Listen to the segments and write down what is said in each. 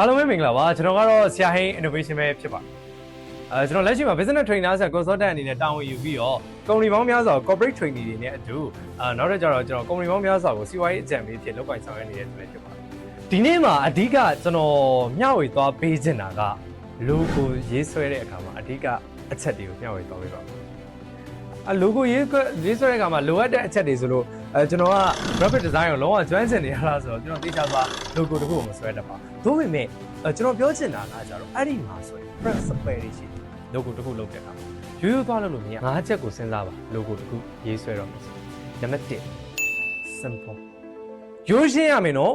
အားလုံးပဲမင်္ဂလာပါကျွန်တော်ကတော့ဆရာဟင်း innovation ပဲဖြစ်ပါတယ်အဲကျွန်တော်လက်ရှိမှာ business trainer ဆရာ consultant အနေနဲ့တာဝန်ယူပြီးတော့ company ပေါင်းများစွာကို corporate training တွေနဲ့အတူအာနောက်တစ်ကြတော့ကျွန်တော် company ပေါင်းများစွာကိုစီးပွားရေးအကြံပေးဖြစ်လုပ်ကိုင်ဆောင်ရွက်နေတဲ့သူလည်းဖြစ်ပါတယ်ဒီနေ့မှာအဓိကကျွန်တော်မျှဝေသွားပေးချင်တာက logo ရေးဆွဲတဲ့အခါမှာအဓိကအချက်တွေကိုမျှဝေသွားပေးပါမယ်အ logo ရေးဆွဲရေးဆွဲတဲ့အခါမှာလိုအပ်တဲ့အချက်တွေဆိုလို့ အဲကျွန်တော်က graphic design ကိုလုံးဝကျွမ်းကျင်နေရလားဆိုတော့ကျွန်တော်သိချသွား logo တခုကိုမဆွဲတတ်ပါဘူးဒါပေမဲ့အဲကျွန်တော်ပြောချင်တာကကြတော့အဲ့ဒီမှာဆိုရင် principle တွေရှိတယ် logo တခုလုပ်တဲ့အခါမှာရိုးရိုးသွားလို့လို့မရငါးချက်ကိုစဉ်းစားပါ logo တခုရေးဆွဲတော့မယ်ဆိုနံပါတ်1 simple ရိုးရှင်းရမယ်နော်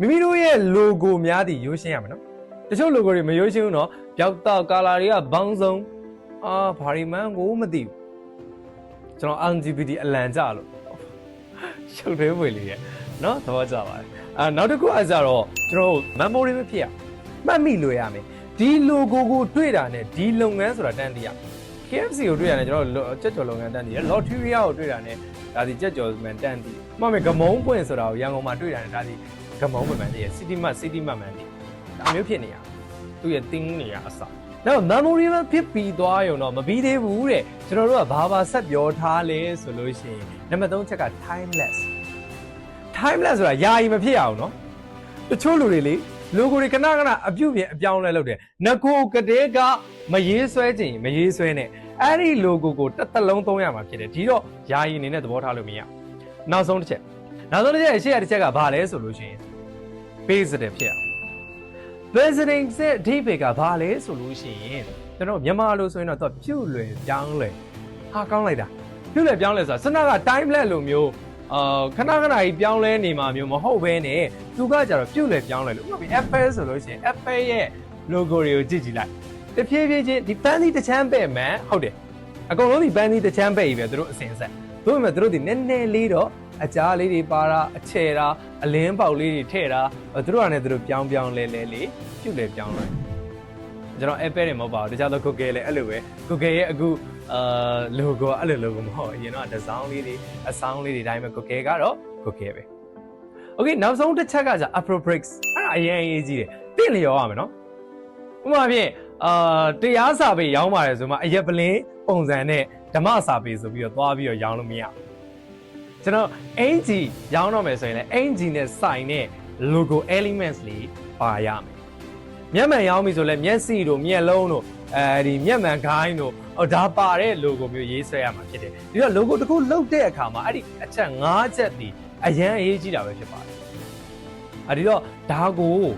မိမိတို့ရဲ့ logo များတည်ရိုးရှင်းရမယ်နော်တချို့ logo တွေမရိုးရှင်းဘူးနော်ပျောက်တော့ color တွေကဘောင်းဆုံးအာဘာရီမန်ကိုမသိဘူးကျွန်တော် LGBT အလံကြလို့ ရှုပ်ထွေးပွေလေးရဲ့နော်သဘောကျပါတယ်အာနောက်တစ်ခုအကြတော့ကျွန်တော်တို့ memory မဖြစ်ရမှတ်မိလို့ရမယ်ဒီ logo ကိုတွေ့တာနဲ့ဒီလုပ်ငန်းဆိုတာတန်းတည်ရ KFC ကိုတွေ့ရတယ်ကျွန်တော်ကြက်ကြော်လုပ်ငန်းတန်းတည်ရ Lotteria ကိုတွေ့တာနဲ့ဒါဒီကြက်ကြော်မှန်တန်းတည်မှတ်မယ်ဂမုံပွင့်ဆိုတာကိုရန်ကုန်မှာတွေ့ရတယ်ဒါဒီဂမုံမှန်မှန်တည်ရ City Mart City Mart မှန်တည်ဒါမျိုးဖြစ်နေရသူ့ရဲ့တင်းနေရအစ တော့ memory မဖြစ်ပြီးသွားရုံတော့မပြီးသေးဘူးတဲ့ကျွန်တော်တို့ကဘာဘာဆက်ပြောထားလဲဆိုလို့ရှိရင်နံပါတ်3ချက်က timeless timeless ဆိုတာယာယီမဖြစ်ရအောင်နော်တချို့လူတွေလေ logo တွေခဏခဏအပြုတ်ပြင်အပြောင်းလဲလုပ်တယ်ငကိုကတဲ့ကမရေးဆွဲချင်ရင်မရေးဆွဲနဲ့အဲ့ဒီ logo ကိုတစ်သက်လုံးသုံးရမှာဖြစ်တယ်ဒီတော့ယာယီအနေနဲ့သဘောထားလို့မရဘူးနောက်ဆုံးတစ်ချက်နောက်ဆုံးတစ်ချက်အရှိရတစ်ချက်ကဘာလဲဆိုလို့ရှိရင် positive ဖြစ်အောင် visiting ရဲ့အဓိပ္ပာယ်ကဘာလဲဆိုလို့ရှိရင်ကျွန်တော်မြန်မာလိုဆိုရင်တော့သူကပြုတ်လွယ်ပြောင်းလွယ်ဟာကောင်းလိုက်တာပြုတ်လွယ်ပြောင်းလွယ်ဆိုတာစနက timeless လိုမျိုးအာခဏခဏကြီးပြောင်းလဲနေမှာမျိုးမဟုတ်ဘဲနဲ့သူကကြတော့ပြုတ်လွယ်ပြောင်းလွယ်လို့ဥပမာ Apple ဆိုလို့ရှိရင် Apple ရဲ့ logo တွေကိုကြည့်ကြည့်လိုက်တဖြည်းဖြည်းချင်းဒီပန်းသီးတစ်ချမ်းပဲ့မှန်ဟုတ်တယ်အကုန်လုံးဒီပန်းသီးတစ်ချမ်းပဲ့ကြီးပဲသူတို့အစင်ဆက် တို့ပေမဲ့သူတို့ဒီနည်းနည်းလေးတော့အကြားလေးတွေပါတာအချဲတာအလင်းပေါက်လေးတွေထည့်တာသူတို့ကလည်းသူတို့ပြောင်းပြောင်းလဲလဲလေးပြုတ်လဲပြောင်းလဲကျွန်တော် Apple တွေမဟုတ်ပါဘူးတခြားသော Google လည်းအဲ့လိုပဲ Google ရဲ့အခုအာ logo အဲ့လို logo မဟုတ်အရင်တော့ design လေးတွေအဆောင်လေးတွေတိုင်းပဲ Google ကတော့ Google ပဲ Okay နောက်ဆုံးတစ်ချက်ကじゃ appropriate အဲ့ဒါအရင်အရေးကြီးတယ်တင့်လျော်ရမယ်နော်ဥပမာဖြင့်အာတရားစာပေရောင်းပါတယ်ဆိုမှအရက်ပလင်းပုံစံနဲ့ ဓမ္မစာပေဆိုပြီးတော့သွားပြီးတော့ရောင်းလို့မရဘူးကျွန်တော်အင်ဂျီရောင်းတော့မယ်ဆိုရင်လည်းအင်ဂျီနဲ့ဆိုင်တဲ့ logo elements လေးပါရမယ်မျက်မှန်ရောင်းပြီဆိုလည်းမျက်စိတို့မျက်လုံးတို့အဲဒီမျက်မှန်ခိုင်းတို့ဟိုဒါပါတဲ့ logo မျိုးရေးဆွဲရမှာဖြစ်တယ်ဒီတော့ logo တစ်ခုလုတ်တဲ့အခါမှာအဲ့ဒီအချက်၅ချက်ဒီအရန်အရေးကြီးတာပဲဖြစ်ပါတယ်အဲဒီတော့ဒါကို